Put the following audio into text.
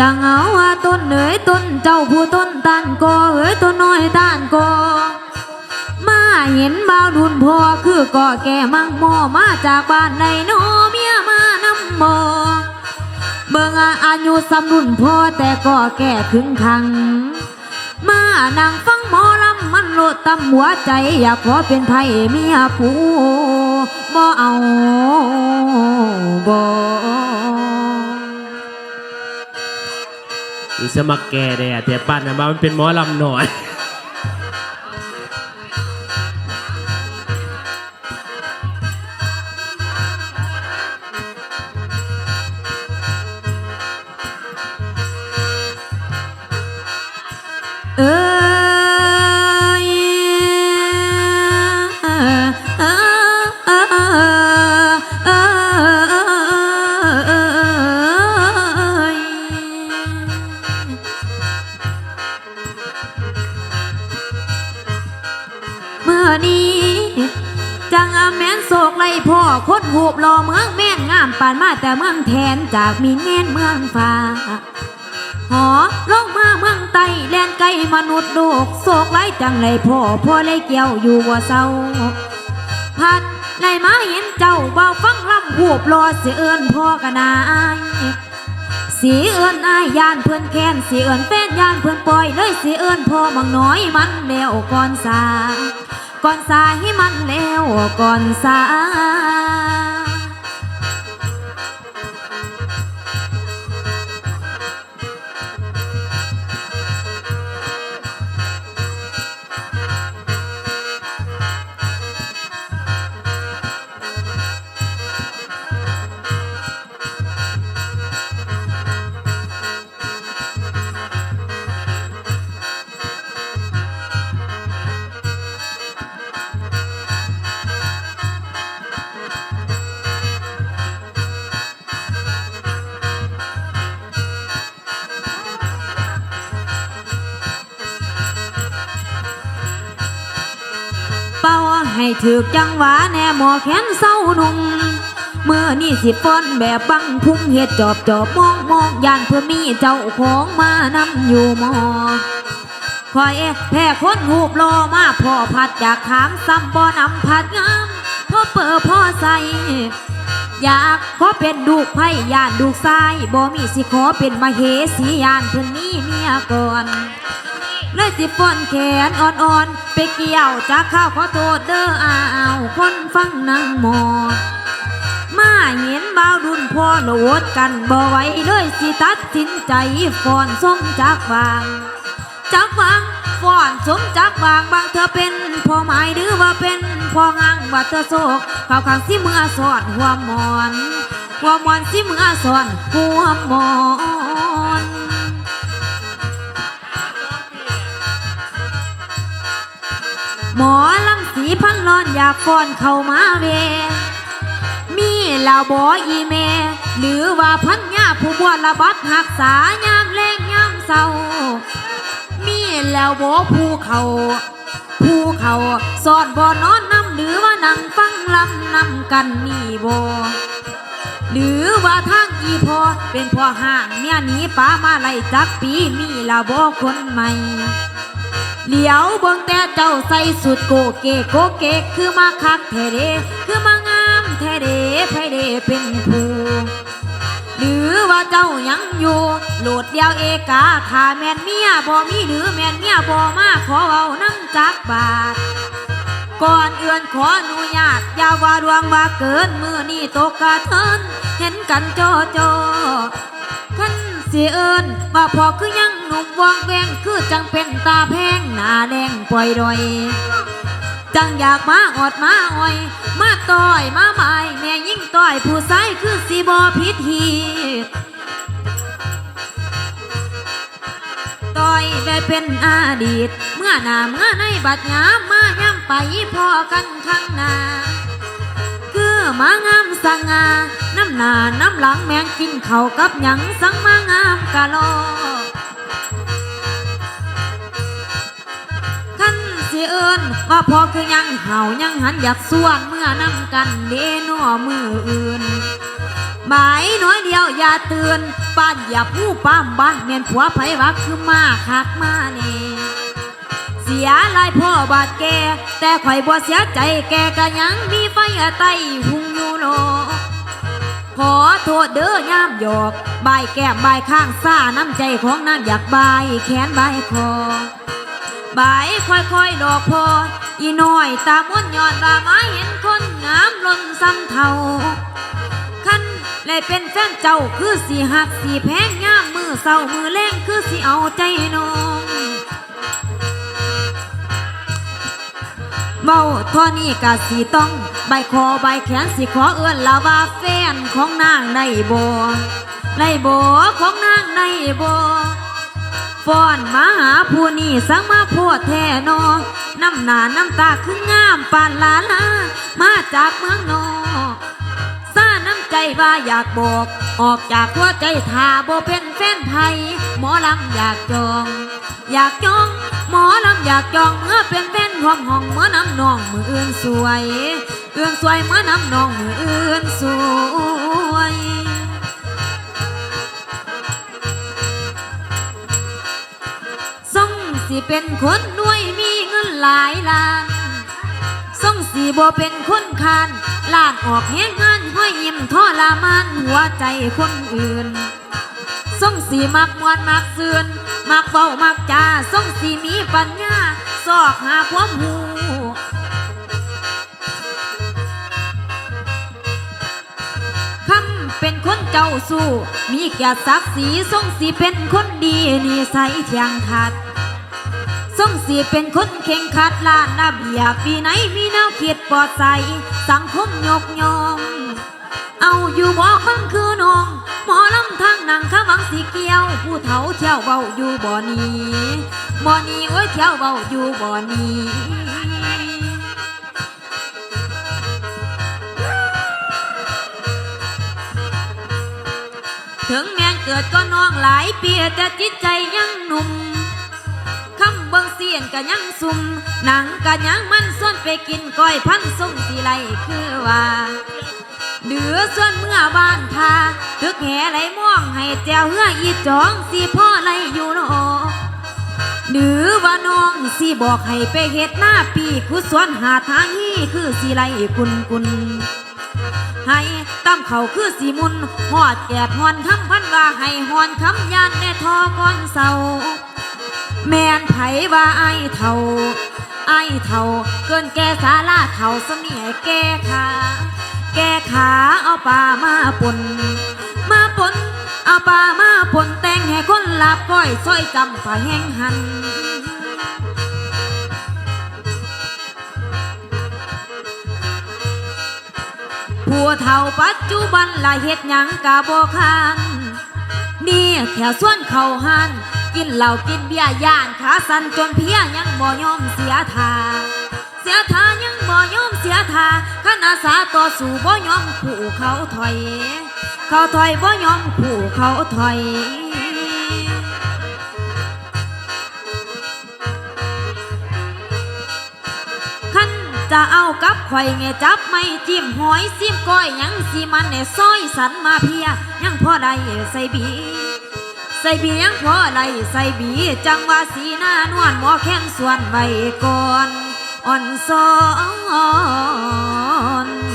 จังเอาว่าต้นเอ๋ยต้นเจ้าผู้ต้นตานกอเอ๋ยต้นน้อยตานกอมาเห็นบ่าวดุนพ่อคือก่อแก่มั่งหมอมาจากบ้านในโนเมียมานำหมอเบิ่งอายุสำรุนพ่อแต่ก็แก่ถึงขัง มานั่งฟังหมอลำมันโลดตำหัวใจ อยากขอเป็นไผเมียผู้ สมักแก่แด่แต่ปั้นนะมามันเป็นหมอลำหน่อย นี้จังอาแม่นโศกไล่พ่อคนหูบรอเมืองแม่นงามปานมาแต่เมืองแทนจากมีเงินเมืองฟ้าหอลงมาเมืองไต้แลนไกลมนุษย์โลกโศกไรจังเลยพ่อพ่อเลยเกี่ยวอยู่ว่าเศร้าพัดไล่มาเห็นเจ้าเบาฟังลำหูบรอเสียเอินพ่อกะนายสีเอินอายยานเพื่อนแค้นสีเอินเป็นยานเพื่อนปล่อยเลยสีเอินพ่อมังน้อยมันแล้วก่อนสา ก่อนสาให้มันแล้วก่อนสาย ให้ถือจังหวะแน่หมอแขนเศร้าหนุ่มเมื่อนี่สิฟ้อนแบบบังพุ่งเฮ็ดจอบจอบมองมองยานเพื่อมีเจ้าของมานำอยู่หมอคอยเอแพ้คนหูบรอมาพ่อพัดอยากถามซ้ำบ่อนำพัดงามพ่อเปิดพ่อใส่อยากขอเป็นลูกไผ่ยานลูกชายบ่มีสิขอเป็นมาเหสียานเพิ่นนี้เมียก่อน เลยสิฟ้อนแขนอ่อนๆ ไปเกี่ยวจากข้าวขอโทษเด้ออ้าวคนฟังนั่งหมอมาเห็นบ่าวดุนพ่อโหลดกันบ่ไหวเลยสิตัดสินใจฟ้อนสมจากบางจักบางฟ้อนสมจักบางบางเธอเป็นพ่อหมายหรือว่าเป็นพ่อหางว่าเธอโศกเขาขังสิมือสอนหัวหมอนหัวหมอนสิมือสอนหัวหมอน หมอลำสีพันรอนอยากฟ้อนเข้ามาเว มีเหล่าบออีเม หรือว่าพันยาผู้บวชระบัดหักษายามแรงยามเศร้า มีแล้วบอผู้เขาผู้เขาสอดบ่นอนนำหรือว่านั่งฟังลำนำกันมีบ่หรือว่าทางอีพอเป็นพ่อห่างเมียหนีป้ามาไล่จักปีมีล้วบอคนใหม่ เหลียวเบิ่งแต่เจ้าใส่สุดโกเกโกเกคือมาคักแทเดคือมางามแทเดไผเดเป็นผู้หรือว่าเจ้ายังอยู่โหลดเดียวเอกาถ้าแม่นเมียบ่มีหรือแม่นเมียบ่มาขอเอาน้ำจักบาทก่อนเอื่อนขออนุญาตอย่าว่าดวงว่าเกินมือนี่ตกกระเทินเห็นกันโจอจ ขันเสิเอิญว่าพอคือยังหนุ่มวองแวงคือจังเป็นตาแพงหน้าแดงปล่อยดอย จังอยากมาอดมาอ้อย มาต่อยมาหมายแม่ยิ่งต่อยผู้ชายคือสีบอพิษฮีต่อยไปเป็นอดีต เมื่อหน้าเมื่อในบัดยามมาย่ำไปพอกันข้างหน้าคือมางามสังาำหนาน้ำหลังแมงกินเขากับหยังสังมางามกะลอขันสิเอิญว่าพอคือยังเห่ายังหันอยากส่วนเมื่อนำกันเดนอมืออื่นหมายน้อยเดียวอย่าเตือนป้านอย่าผู้ป้ามบ้าเมียนผัวไผวักคือมาคักมาเนี่เสียลายพ่อบาดแกแต่ข่อยบ่เสียใจแกก็ยังมีไฟอะไตหู ขอโทษเด้อยามหยอกใบแก้มบข้างซ่าน้ำใจของนางอยากใบแขนใบคอบายค่อยๆดอกพออีน้อยตามนยอนว่าไม้เห็นคนงามล้นซ้ำเท่าคันเลยเป็นแฟนเจ้าคือสีหักสีแพงย่ามมือเศร้ามือแรงคือสีเอาใจน้อง เมาท่อนี้กะสีต้อง ใบคอใบแขนสิขอเอื้อนละว่าแฟนของนางในบ่ในบ่ของนางในบ่ฟ้อนมาหาผู้นี้สังมาโพดแท่นอน้ำหนาน้ำตาคืองามปานลาลามาจากเมืองนอกซาน้ำใจว่าอยากบอก ออกจากหัวใจถ้าบ่เป็นแฟนไทยหมอลำอยากจอง อยากจอง หมอลำอยากจองเมื่อเป็นแฟนห้องห้องเมื่อน้ำนองมืออื่นสวยเอื่นสวยเมื่อน้ำนองมืออื่นสวยส่งสิเป็นคนรวยมีเงินหลายล้านส่งสีบ่เป็นคนคานลาดออกแห้งงานห้อยยิ้มท่อลามานหัวใจคนอื่น ส่งสีมักมวนมักเสือนมักเบามักจาส่งสีมีปัญญาสอกหาความหูคำเป็นคนเจ้าสู้ มีเกียรติศักดิ์ศรีทรงสีเป็นคนดีนิสัยเที่ยงขัดทรงสีเป็นคนเข่งขัดล้านนาเบียบปีไหนมีแนวคิดปลอดใสสังคมยกยองเอาอยู่บ่ฟังคือน้อง หมอลำทางนังข้าวังสีเกี้ยว ผู้เฒ่าเที่ยวเบาอยู่บ่อนี้บ่อนี้โอ้ยเที่ยวเบาอยู่บ่อนี้ถึงแม้เกิดก็น้องหลายปีแต่จิตใจยังหนุ่มคำเบิ่งเสียนก็ยังซุ่มหนังก็ยังมันส่วนไปกินก้อยพันส่งสีไหลคือว่า หลือส่วนเมื่อบ้านทาตึกแห่ไหลม่วงให้แจวเหืออีจองสีพ่อไหลอยู่เนอหรือว่าน้องสิบอกให้ไปเฮ็ดหน้าปีกุศลหาทางนี้คือสีไหลกุนกุนให้ตั้มเขาคือสีมุนหอดแกดหอนคำพันว่าให้หอนคำยานแนทอก่อนเศร้าแม่นไผว่าไอเท่าไอเท่าเกินแก่สาลาเท่าสมียแก้ขา แก้ขาเอาป่ามาปนมาปนเอาป่ามาปนแต่งให้คนหลับก้อยซอยจำฝ่าแห้งหันผู้เฒ่าปัจจุบันละเฮ็ดหยังกะบ่คันนี่แถวส่วนเขาหันกินเหล้ากินเบียร์ย่านขาสั่นจนเพียยังบ่ยอมเสียทาเสียทายัง ยอมเสียทาขนาสาต่อสู้บ่ยอมผู้เขาถอย เขาถอยบ่ยอมผู้เขาถอยขันจะเอากับข่อยแม่จับไม่จิ้มหอยซิมก้อยยังสิมันเนี่ยซอยสันมาเพียยังพอได้ใส่บีใส่บียังพอได้ใส่บีจังว่าสีหน้านวลหมอแค้นส่วนไว้ก่อน อ่อนซอน